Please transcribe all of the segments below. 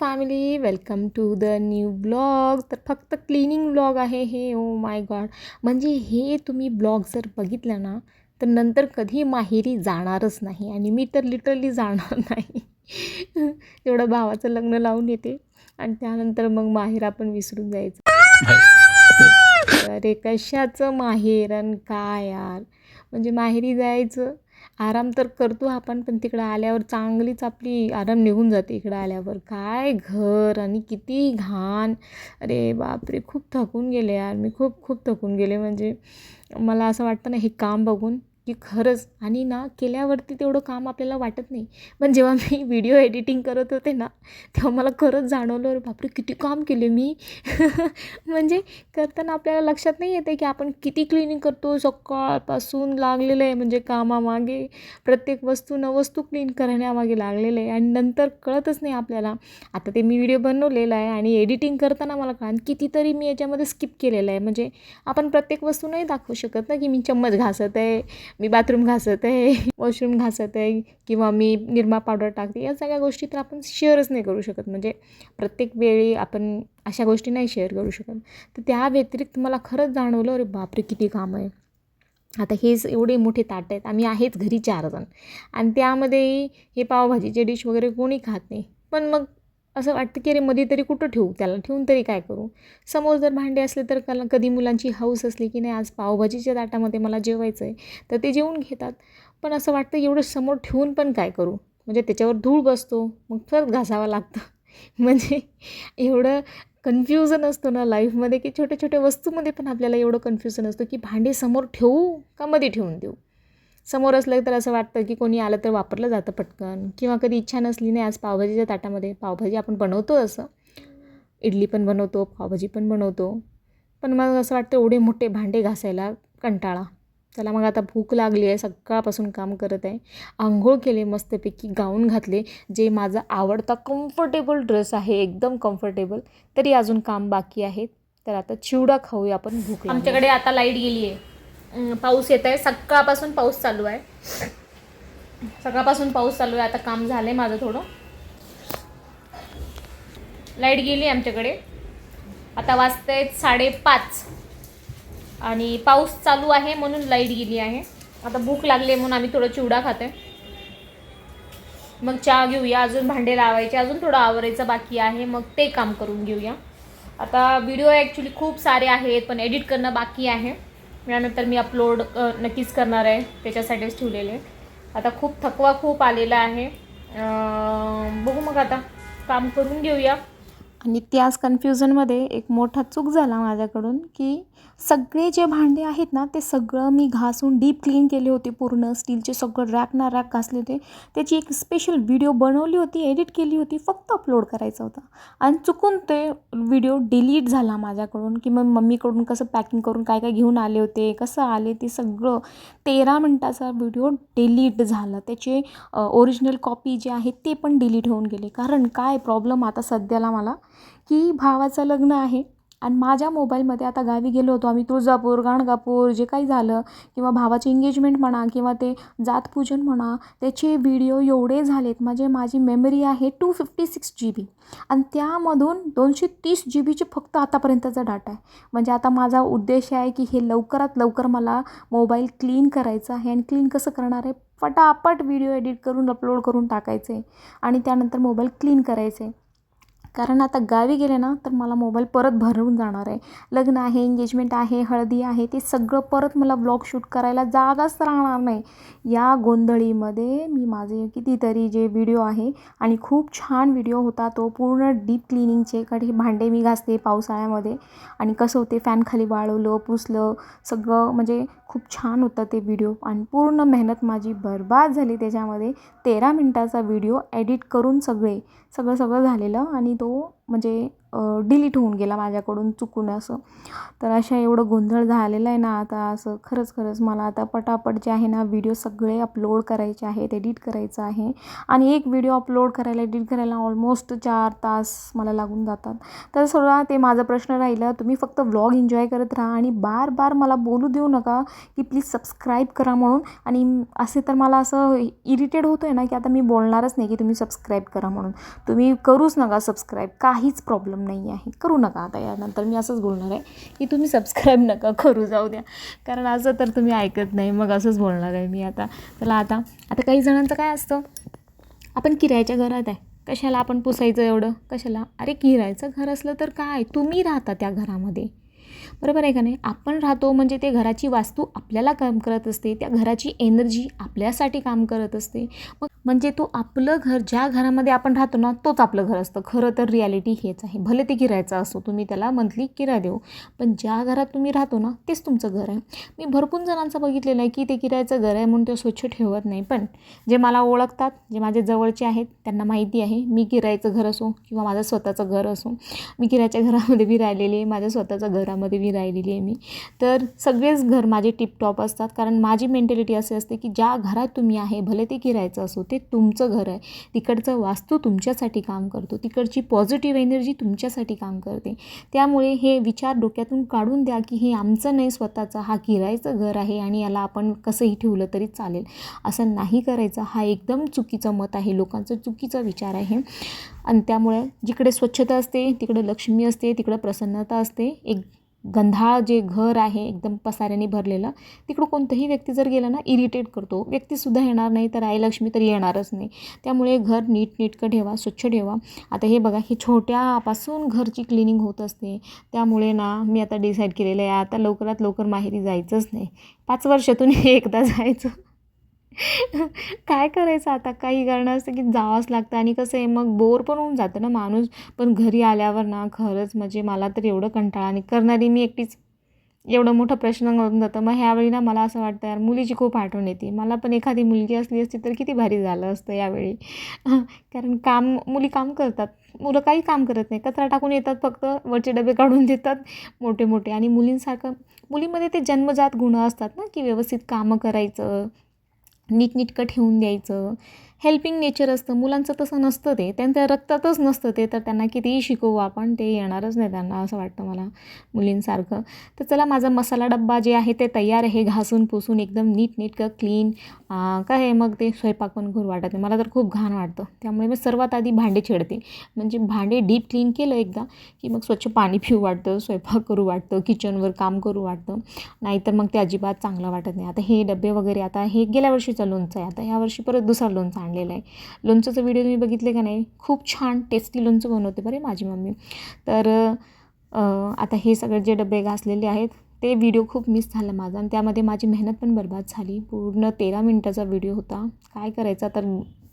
Family welcome to the new blog तर फक्त cleaning blog आहे हे ओ माय गॉड म्हणजे हे तुम्ही ब्लॉग जर बघितलं ना तर नंतर कधी माहेरी जाणारच नाही. आणि मी तर लिटरली जाणार नाही. तेवढं भावाचं लग्न लावून येते. आणि त्यानंतर मग माहेर आपण विसरून जायचं. अरे कशाचं माहेर आणि काय यार? म्हणजे माहेरी जायचं आराम तर करतो आपण पण तिकडं आल्यावर चांगलीच आपली आराम निघून जाते इकडं आल्यावर. काय घर आणि किती घाण. अरे बापरे खूप थकून गेले यार मी खूप खूप थकून गेले. म्हणजे मला असं वाटतं ना हे काम बघून की खरंच. आणि ना केल्यावरती तेवढं काम आपल्याला वाटत नाही. पण जेव्हा मी व्हिडिओ एडिटिंग करत होते ना तेव्हा मला खरंच जाणवलं अरे बापरे किती काम केले मी. म्हणजे करताना आपल्याला लक्षात नाही येते की आपण किती क्लिनिंग करतो. सकाळपासून लागलेलं आहे म्हणजे कामामागे. प्रत्येक वस्तू न वस्तू क्लीन करण्यामागे लागलेलं आहे. आणि नंतर कळतच नाही आपल्याला. आता ते मी व्हिडिओ बनवलेला आहे आणि एडिटिंग करताना मला कळा कितीतरी मी याच्यामध्ये स्किप केलेलं आहे. म्हणजे आपण प्रत्येक वस्तू नाही दाखवू शकत ना की मी चम्मच घासत आहे. मी बाथरूम घासत आहे वॉशरूम घासत आहे किंवा मी निरमा पावडर टाकते या सगळ्या गोष्टी तर आपण शेअरच नाही करू शकत. म्हणजे प्रत्येक वेळी आपण अशा गोष्टी नाही शेअर करू शकत. तर त्या व्यतिरिक्त मला खरंच जाणवलं अरे बापरे किती काम आहे. आता हेच एवढे मोठे ताट आहेत आम्ही आहेच घरी चार जण. आणि त्यामध्ये हे पावभाजीचे डिश वगैरे कोणी खात नाही. पण मग असं वाटतं की अरे मध्ये तरी कुठं ठेवू त्याला? ठेवून तरी काय करू? समोर जर भांडे असले तर त्याला कधी मुलांची हाऊस असली की नाही आज पावभाजीच्या ताटामध्ये मला जेवायचं आहे तर ते जेवून घेतात. पण असं वाटतं एवढं समोर ठेवून पण काय करू? म्हणजे त्याच्यावर धूळ बसतो मग परत घासावा लागतं. म्हणजे एवढं कन्फ्युजन असतो ना लाईफमध्ये की छोट्या छोट्या वस्तूमध्ये पण आपल्याला एवढं कन्फ्युजन असतं की भांडे समोर ठेवू का मध्ये ठेवून देऊ? समोर असलं तर असं वाटतं की कोणी आलं तर वापरलं जातं पटकन. किंवा कधी इच्छा नसली नाही आज पावभाजीच्या ताटामध्ये. पावभाजी आपण बनवतो असं. इडली पण बनवतो पावभाजी पण बनवतो. पण मग असं वाटतं एवढे मोठे भांडे घासायला कंटाळा. त्याला मग आता भूक लागली आहे सकाळपासून काम करत आहे. आंघोळ केले मस्तपैकी गाऊन घातले. जे माझा आवडता कम्फर्टेबल ड्रेस आहे एकदम कम्फर्टेबल तरी अजून काम बाकी आहे. तर आता चिवडा खाऊया आपण भूक आमच्याकडे आता लाइट गेली आहे पाऊस येत आहे. सकाळपासून पाऊस चालू आहे. सकाळपासून पाऊस चालू आहे. आता काम झालं आहे माझं थोडं. लाइट गेली आमच्याकडे. आता वाजत आहेत साडेपाच. आणि पाऊस चालू आहे म्हणून लाइट गेली आहे. आता भूक लागली म्हणून आम्ही थोडं चिवडा खाते मग चहा घेऊया. अजून भांडे लावायचे. अजून थोडं आवरायचं बाकी आहे. मग ते काम करून घेऊया. आता व्हिडिओ ॲक्च्युली खूप सारे आहेत पण एडिट करणं बाकी आहे. यानंतर मी अपलोड नक्कीच करणार आहे. त्याच्यासाठीच ठेवलेले आता खूप थकवा खूप आलेला आहे. बघू मग आता. काम करून घेऊया. आणि त्याच कन्फ्युजनमध्ये एक मोठा चूक झाला माझ्याकडून की सगळे जे भांडे आहेत ना ते सगळं मी घासून डीप क्लीन केले होते पूर्ण. स्टीलचे सगळं रॅक ना रॅक घासले होते. त्याची एक स्पेशल व्हिडिओ बनवली होती एडिट केली होती फक्त अपलोड करायचा होता. आणि चुकून ते व्हिडिओ डिलीट झाला माझ्याकडून की मग मम्मीकडून कसं पॅकिंग करून काय काय घेऊन आले होते कसं आले ते सगळं. तेरा मिनटाचा व्हिडिओ डिलीट झाला. त्याचे ओरिजिनल कॉपी जे आहे ते पण डिलीट होऊन गेले. कारण काय प्रॉब्लेम आता सध्याला मला? की भावाचं लग्न आहे. आणि माझ्या मोबाईलमध्ये आता गावी गेलो होतो आम्ही तुळजापूर गाणगापूर जे काही झालं किंवा भावाचे एंगेजमेंट म्हणा किंवा ते जातपूजन म्हणा त्याचे व्हिडिओ एवढे झालेत. म्हणजे माझी मेमरी आहे two fifty six G B आणि त्यामधून दोनशे तीस जी बीचे फक्त आतापर्यंतचा डाटा आहे. म्हणजे आता माझा उद्देश आहे की हे लवकरात लवकर मला मोबाईल क्लीन करायचं आहे आणि क्लीन कसं करणार आहे? फटाफट व्हिडिओ एडिट करून अपलोड करून टाकायचे. आणि त्यानंतर मोबाईल क्लीन करायचे. कारण आता गावी गेले ना तर मला मोबाईल परत भरून जाणार आहे. लग्न आहे एंगेजमेंट आहे हळदी आहे ते सगळं परत मला ब्लॉग शूट करायला जागाच राहणार नाही. या गोंधळीमध्ये मी माझे कितीतरी जे व्हिडिओ आहे आणि खूप छान व्हिडिओ होता तो पूर्ण डीप क्लिनिंगचे कडे भांडे मी घासते पावसाळ्यामध्ये आणि कसं होते फॅनखाली वाळवलं पुसलं सगळं म्हणजे खूप छान होतं ते व्हिडिओ आणि पूर्ण मेहनत माझी बरबाद झाली त्याच्यामध्ये. तेरा मिनटाचा व्हिडिओ एडिट करून सगळे सगळं सगळं झालेलं आणि तो म्हणजे डिलीट होऊन गेला माझ्याकडून चुकून असं. तर अशा एवढं गोंधळ झालेला आहे ना आता असं खरंच खरंच मला आता पटापट जे आहे ना व्हिडिओ सगळे अपलोड करायचे आहेत एडिट करायचं आहे. आणि एक व्हिडिओ अपलोड करायला एडिट करायला ऑलमोस्ट चार तास मला लागून जातात. तर सोडा ते माझा प्रश्न राहिला तुम्ही फक्त व्लॉग एन्जॉय करत राहा आणि बार बार मला बोलू देऊ नका की प्लीज सबस्क्राईब करा म्हणून. आणि असे तर मला असं इरिटेड होतं आहे ना की आता मी बोलणारच नाही की तुम्ही सबस्क्राईब करा म्हणून. तुम्ही करूच नका सबस्क्राईब काहीच प्रॉब्लेम नाही आहे. करू नका आता यानंतर मी असंच बोलणार आहे की तुम्ही सबस्क्राईब नका करू जाऊ द्या. कारण असं तर तुम्ही ऐकत नाही मग असंच बोलणार आहे मी आता. चला आता आता काही जणांचं काय असतं? आपण किरायच्या घरात आहे. कशाला आपण पुसायचं एवढं? कशाला? अरे किरायचं घर असलं तर काय? तुम्ही राहता त्या घरामध्ये. बरोबर आहे का नाही? आपण राहतो म्हणजे ते घराची वास्तू आपल्याला काम करत असते. त्या घराची एनर्जी आपल्यासाठी काम करत असते. मग म्हणजे तो आपलं घर ज्या घरामध्ये आपण राहतो ना तोच आपलं घर असतं. खरं तर रियालिटी हेच आहे. भले ते किरायचं असो तुम्ही त्याला मंथली किराया देऊ पण ज्या घरात तुम्ही राहतो ना तेच तुमचं घर आहे. मी भरपूर जणांचं बघितलेलं आहे की ते किरायचं घर आहे म्हणून ते स्वच्छ ठेवत नाही. पण जे मला ओळखतात जे माझे जवळचे आहेत त्यांना माहिती आहे मी किरायचं घर असो किंवा माझं स्वतःचं घर असो मी किरायच्या घरामध्ये बी राहिलेली आहे माझ्या स्वतःच्या घरामध्ये बी राहिलेली आहे मी. तर सगळेच घर माझे टिपटॉप असतात. कारण माझी मेंटॅलिटी अशी असते की ज्या घरात तुम्ही आहे भले ते किरायचं असो ते तुमचं घर आहे. तिकडचं वास्तू तुमच्यासाठी काम करतो. तिकडची पॉझिटिव्ह एनर्जी तुमच्यासाठी काम करते. त्यामुळे हे विचार डोक्यातून काढून द्या की हे आमचं नाही स्वतःचं. हा किरायचं घर आहे आणि याला आपण कसंही ठेवलं तरी चालेल. असं नाही करायचं. हा एकदम चुकीचं मत आहे. लोकांचं चुकीचा विचार आहे. आणि त्यामुळे जिकडे स्वच्छता असते तिकडे लक्ष्मी असते तिकडं प्रसन्नता असते. एक गंधाळ जे घर आहे एकदम पसाऱ्याने भरलेलं तिकडं कोणतंही व्यक्ती जर गेला ना इरिटेट करतो. व्यक्तीसुद्धा येणार नाही तर आई लक्ष्मी तरी येणारच नाही. त्यामुळे घर नीटनेटकं ठेवा स्वच्छ ठेवा. आता हे बघा हे छोट्यापासून घरची क्लिनिंग होत असते. त्यामुळे ना मी आता डिसाईड केलेलं आहे आता लवकरात लवकर माहेरी जायचंच नाही. पाच वर्षातून एकदा जायचं. काय करायचं आता? काही कारण असतं की जावंच लागतं आणि कसं आहे मग बोर पण होऊन जातं ना माणूस. पण घरी आल्यावर ना खरंच म्हणजे मला तर एवढं कंटाळा आणि करणारी मी एकटीच. एवढं मोठं प्रश्न होऊन जातं. मग ह्यावेळी ना मला असं वाटतं यार मुलीची खूप आठवण येते. मला पण एखादी मुलगी असली असती तर किती भारी झालं असतं यावेळी. कारण काम मुली काम करतात. मुलं काही काम करत नाही. कचरा टाकून येतात फक्त. वरचे डबे काढून देतात. मोठे मोठे आणि मुलींसारखं मुलीमध्ये ते जन्मजात गुण असतात ना की व्यवस्थित कामं करायचं. नीटनीटकं ठेवून द्यायचं. हेल्पिंग नेचर असतं. मुलांचं तसं नसतं ते. त्यांच्या रक्तातच नसतं ते. तर त्यांना कितीही शिकवू आपण ते येणारच नाही त्यांना असं वाटतं मला मुलींसारखं. तर चला माझा मसाला डब्बा जे आहे ते तयार आहे. घासून पुसून एकदम नीटनेटकं क्लीन काय आहे मग ते स्वयंपाक पण करू वाटत नाही मला तर खूप घाण वाटतं. त्यामुळे मी सर्वात आधी भांडे छेडते. म्हणजे भांडे डीप क्लीन केलं एकदा की मग स्वच्छ पाणी पिऊ वाटतं स्वयंपाक करू वाटतं किचनवर काम करू वाटतं. नाहीतर मग ते अजिबात चांगलं वाटत नाही. आता हे डबे वगैरे आता हे गेल्या वर्षीचं लोणचं आहे. आता यावर्षी परत दुसरा लोणचं आणलेलं आहे. लोणचंचं व्हिडिओ तुम्ही बघितले का नाही? खूप छान टेस्टी लोणचं बनवते बरे माझी मम्मी. तर आता हे सगळे जे डबे घासलेले आहेत ते व्हिडिओ खूप मिस झाला माझा. आणि त्यामध्ये माझी मेहनत पण बर्बाद झाली. पूर्ण तेरा मिनटाचा व्हिडिओ होता. काय करायचा? तर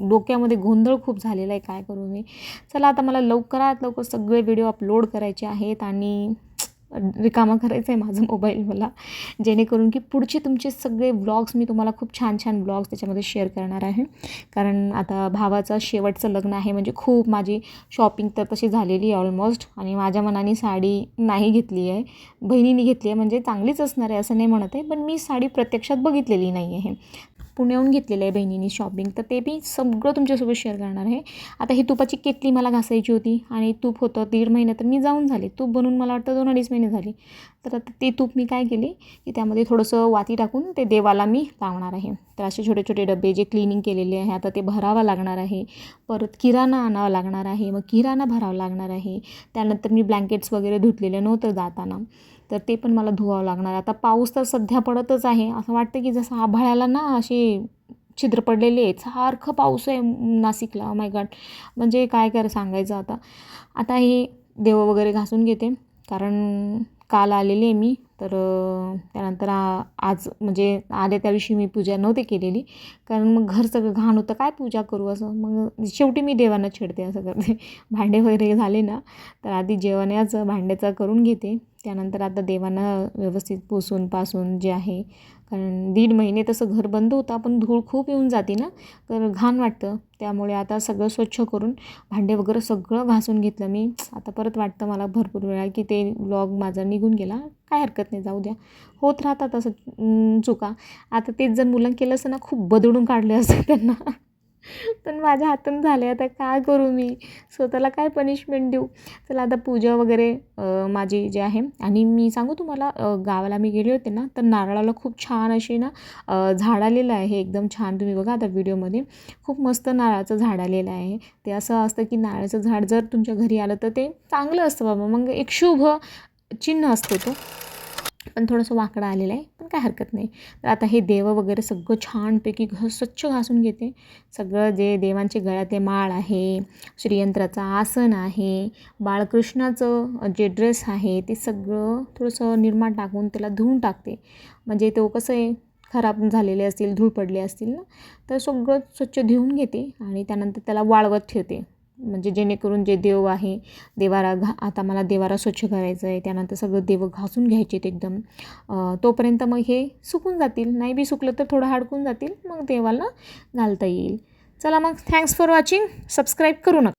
डोक्यामध्ये गोंधळ खूप झालेला आहे. काय करू मी? चला आता मला लवकरात लवकर सगळे व्हिडिओ अपलोड करायचे आहेत. आणि रिकामा करायचं आहे माझं मोबाईल मला. जेणेकरून की पुढचे तुमचे सगळे व्लॉग्स मी तुम्हाला खूप छान छान व्लॉग्स त्याच्यामध्ये शेअर करणार आहे. कारण आता भावाचं शेवटचं लग्न आहे म्हणजे खूप माझी शॉपिंग तर तशी झालेली आहे ऑलमोस्ट आणि माझ्या मनाने साडी नाही घेतली आहे. बहिणीने घेतली आहे म्हणजे चांगलीच असणार आहे असं नाही म्हणत आहे. पण मी साडी प्रत्यक्षात बघितलेली नाही आहे. पुण्याहून घेतलेलं आहे बहिणीने शॉपिंग तर ते बी सगळं तुमच्यासोबत शेअर करणार आहे. आता ही तुपाची केटली मला घासायची होती आणि तूप होतं. दीड महिने तर मी जाऊन झाले. तूप बनवून मला वाटतं दोन अडीच महिने झाले. तर आता ते तूप मी काय केले? की त्यामध्ये थोडंसं वाती टाकून ते देवाला मी लावणार आहे. तर असे छोटे छोटे डबे जे क्लिनिंग केलेले आहे आता ते भरावं लागणार आहे. परत किराणा आणावा लागणार आहे. मग किराणा भरावा लागणार आहे. त्यानंतर मी ब्लँकेट्स वगैरे धुतलेले नव्हतं जाताना तर ते पण मला धुवावं लागणार. आता पाऊस तर सध्या पडतच आहे. असं वाटतं की जसं आभाळाला ना अशी छिद्र पडलेले आहेत सारखं पाऊस आहे नाशिकला. Oh माय गॉड म्हणजे काय कर सांगायचं आता? आता हे देव वगैरे घासून घेते. कारण काल आलेली आहे मी. तर त्यानंतर आज म्हणजे आले त्याविषयी मी पूजा नव्हती केलेली. कारण मग घर सगळं घाण होतं. काय पूजा करू असं? मग शेवटी मी देवांना छेडते असं करते. भांडे वगैरे झाले ना तर आधी जेवणाचं भांड्याचं करून घेते. त्यानंतर आता देवांना व्यवस्थित पुसून पासून जे आहे कारण दीड महिने तसं घर बंद होतं पण धूळ खूप येऊन जाते ना. तर घाण वाटतं. त्यामुळे आता सगळं स्वच्छ करून भांडे वगैरे सगळं घासून घेतलं मी. आता परत वाटतं मला भरपूर वेळा की ते ब्लॉग माझा निघून गेला. काय हरकत नाही जाऊ द्या. होत राहतात असं चुका. आता तेच जर मुलं केलं असतं ना खूप बदडून काढले असं त्यांना. पण माझ्या हातून झाले आता काय करू मी? स्वतःला काय पनिशमेंट देऊ? चला आता पूजा वगैरे माझी जे आहे. आणि मी सांगू तुम्हाला गावाला मी गेले होते ना तर नारळाला खूप छान अशी ना झाड आलेलं आहे. एकदम छान तुम्ही बघा आता व्हिडिओमध्ये. खूप मस्त नारळाचं झाड आलेलं आहे. ते असं असतं की नारळाचं झाड जर तुमच्या घरी आलं तर ते चांगलं असतं बाबा. मग एक शुभ चिन्ह असतो तो. पण थोडंसं वाकडं आलेलं आहे पण काय हरकत नाही. तर आता हे देव वगैरे सगळं छानपैकी घ स्वच्छ घासून घेते. सगळं जे देवांचे गळ्यातले माळ आहे श्रीयंत्राचं आसन आहे बाळकृष्णाचं जे ड्रेस आहे ते सगळं थोडंसं निर्माण टाकून त्याला धुवून टाकते. म्हणजे तो कसं आहे खराब झालेले असतील धूळ पडले असतील ना तर सगळं स्वच्छ धुवून घेते आणि त्यानंतर त्याला वाळवत ठेवते. म्हणजे जेणेकरून जे देव आहे देवारा घा आता मला देवारा स्वच्छ करायचं आहे त्यानंतर सगळं देव घासून घ्यायचे ते एकदम. तोपर्यंत मग हे सुकून जातील. नाही बी सुकलं तर थोडं हाडकून जातील मग देवाला घालता येईल. चला मग थँक्स फॉर वॉचिंग सबस्क्राईब करू नका.